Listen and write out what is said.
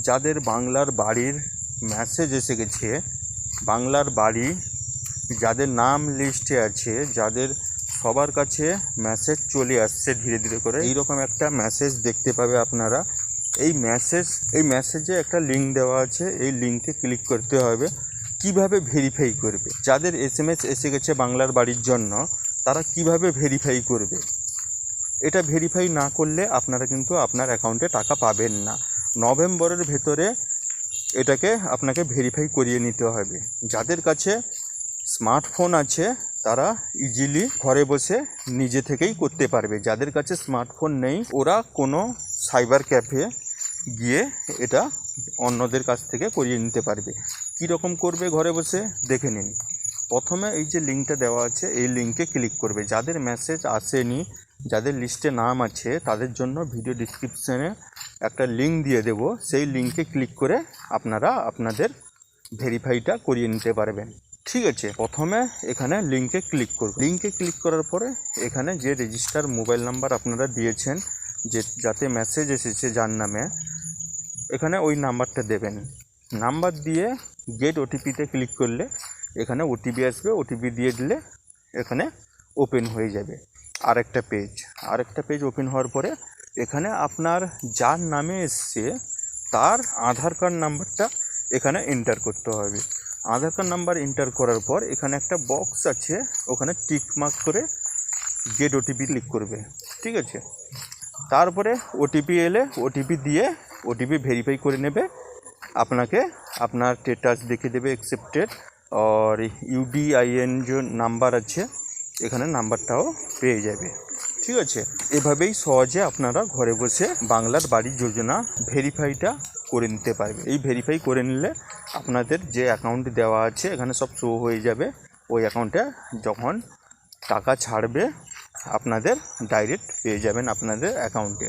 যাদের বাংলার বাড়ির মেসেজ এসে গেছে, বাংলার বাড়ি যাদের নাম লিস্টে আছে, যাদের সবার কাছে মেসেজ চলে আসছে ধীরে ধীরে করে, এইরকম একটা মেসেজ দেখতে পাবে আপনারা। এই মেসেজ এই মেসেজে একটা লিঙ্ক দেওয়া আছে, এই লিঙ্কে ক্লিক করতে হবে। কীভাবে ভেরিফাই করবে? যাদের এস এম এস এসে গেছে বাংলার বাড়ির জন্য, তারা কীভাবে ভেরিফাই করবে? এটা ভেরিফাই না করলে আপনারা কিন্তু আপনার অ্যাকাউন্টে টাকা পাবেন না। নভেম্বরের ভেতরে এটাকে আপনাকে ভেরিফাই করিয়ে নিতে হবে। যাদের কাছে স্মার্টফোন আছে, তারা ইজিলি ঘরে বসে নিজে থেকেই করতে পারবে। যাদের কাছে স্মার্টফোন নেই, ওরা কোনো সাইবার ক্যাফে গিয়ে এটা অন্যদের কাছ থেকে করিয়ে নিতে পারবে। কী রকম করবে ঘরে বসে? দেখে নিন। প্রথমে এই যে লিঙ্কটা দেওয়া আছে, এই লিঙ্কে ক্লিক করবে। যাদের মেসেজ আসেনি যাদের লিস্টে নাম আছে, তাদের জন্য ভিডিও ডিসক্রিপশানে একটা লিঙ্ক দিয়ে দেব। সেই লিঙ্কে ক্লিক করে আপনারা আপনাদের ভেরিফাইটা করিয়ে নিতে পারবেন। ঠিক আছে, প্রথমে এখানে লিঙ্কে ক্লিক করব। লিঙ্কে ক্লিক করার পরে এখানে যে রেজিস্টার মোবাইল নাম্বার আপনারা দিয়েছেন, যে, যাতে মেসেজ এসেছে যার নামে, এখানে ওই নাম্বারটা দেবেন। নাম্বার দিয়ে গেট ওটিপিতে ক্লিক করলে এখানে ওটিপি আসবে। ওটিপি দিয়ে দিলে এখানে ওপেন হয়ে যাবে। আরেকটা পেজ আরেকটা পেজ ওপেন হওয়ার পরে এখানে আপনার যার নামে এসছে, তার আধার কার্ড নাম্বারটা এখানে এন্টার করতে হবে। আধার কার্ড নাম্বার এন্টার করার পর এখানে একটা বক্স আছে, ওখানে টিক মার্ক করে গেট ওটিপি ক্লিক করবে। ঠিক আছে? তারপরে ওটিপি এলে ওটিপি দিয়ে ওটিপি ভেরিফাই করে নেবে। আপনাকে আপনার স্টেটাস দেখিয়ে দেবে অ্যাকসেপ্টেড আর ইউডিআইএন যে নাম্বার আছে এখানে নাম্বারটাও পেয়ে যাবে। ঠিক আছে? এভাবেই সহজে আপনারা ঘরে বসে বাংলার বাড়ি যোজনা ভেরিফাইটা করে নিতে পারবে এই ভেরিফাই করে নিলে আপনাদের যে অ্যাকাউন্ট দেওয়া আছে, এখানে সব শো হয়ে যাবে। ওই অ্যাকাউন্টে যখন টাকা ছাড়বে, আপনাদের ডাইরেক্ট পেয়ে যাবেন আপনাদের অ্যাকাউন্টে